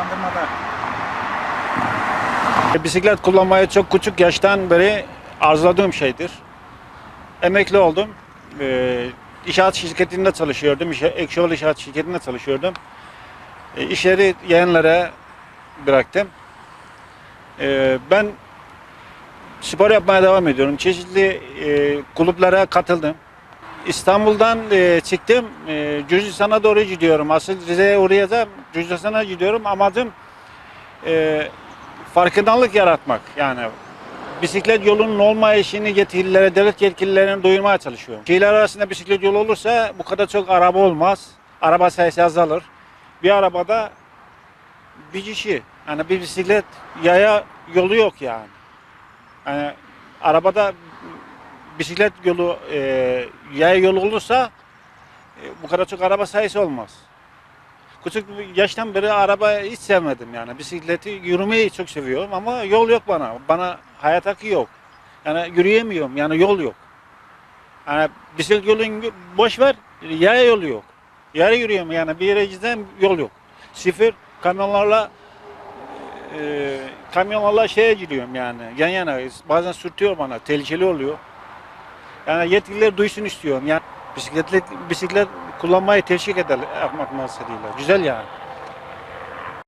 Bandırmada. Bisiklet kullanmayı çok küçük yaştan beri arzuladığım şeydir. Emekli oldum. Ee, inşaat şirketinde çalışıyordum. İşe, Ekşioğlu İnşaat şirketinde çalışıyordum. Ee, iş yeri yeğenlere bıraktım. Ee, ben spor yapmaya devam ediyorum. Çeşitli e, kulüplere katıldım. İstanbul'dan e, çıktım. E, Gürcistan'a doğru gidiyorum. Asıl Rize'ye uğrayacağım. Gürcistan'a gidiyorum. Amacım e, farkındalık yaratmak. Yani bisiklet yolunun olmayışını yetkililere, devlet yetkililerine duyurmaya çalışıyorum. Şehirler arasında bisiklet yolu olursa bu kadar çok araba olmaz. Araba sayısı azalır. Bir arabada bir kişi, yani bir bisiklet yaya yolu yok yani. Yani arabada bisiklet yolu, e, yaya yolu olursa e, bu kadar çok araba sayısı olmaz. Küçük yaştan beri araba hiç sevmedim yani. Bisikleti yürümeyi çok seviyorum ama yol yok bana. Bana hayat hakkı yok. Yani yürüyemiyorum yani yol yok. Yani bisiklet yolun boş ver yaya yolu yok. Yaya yürüyorum yani bir yere gideceğim yol yok. Sıfır kamyonlarla e, kamyonlarla şeye gidiyorum yani yan yana bazen sürtüyor bana tehlikeli oluyor. Yani yetkililer duysun istiyorum. Yani bisikletli bisiklet kullanmayı teşvik eder yapmak maksadıyla. Güzel yani.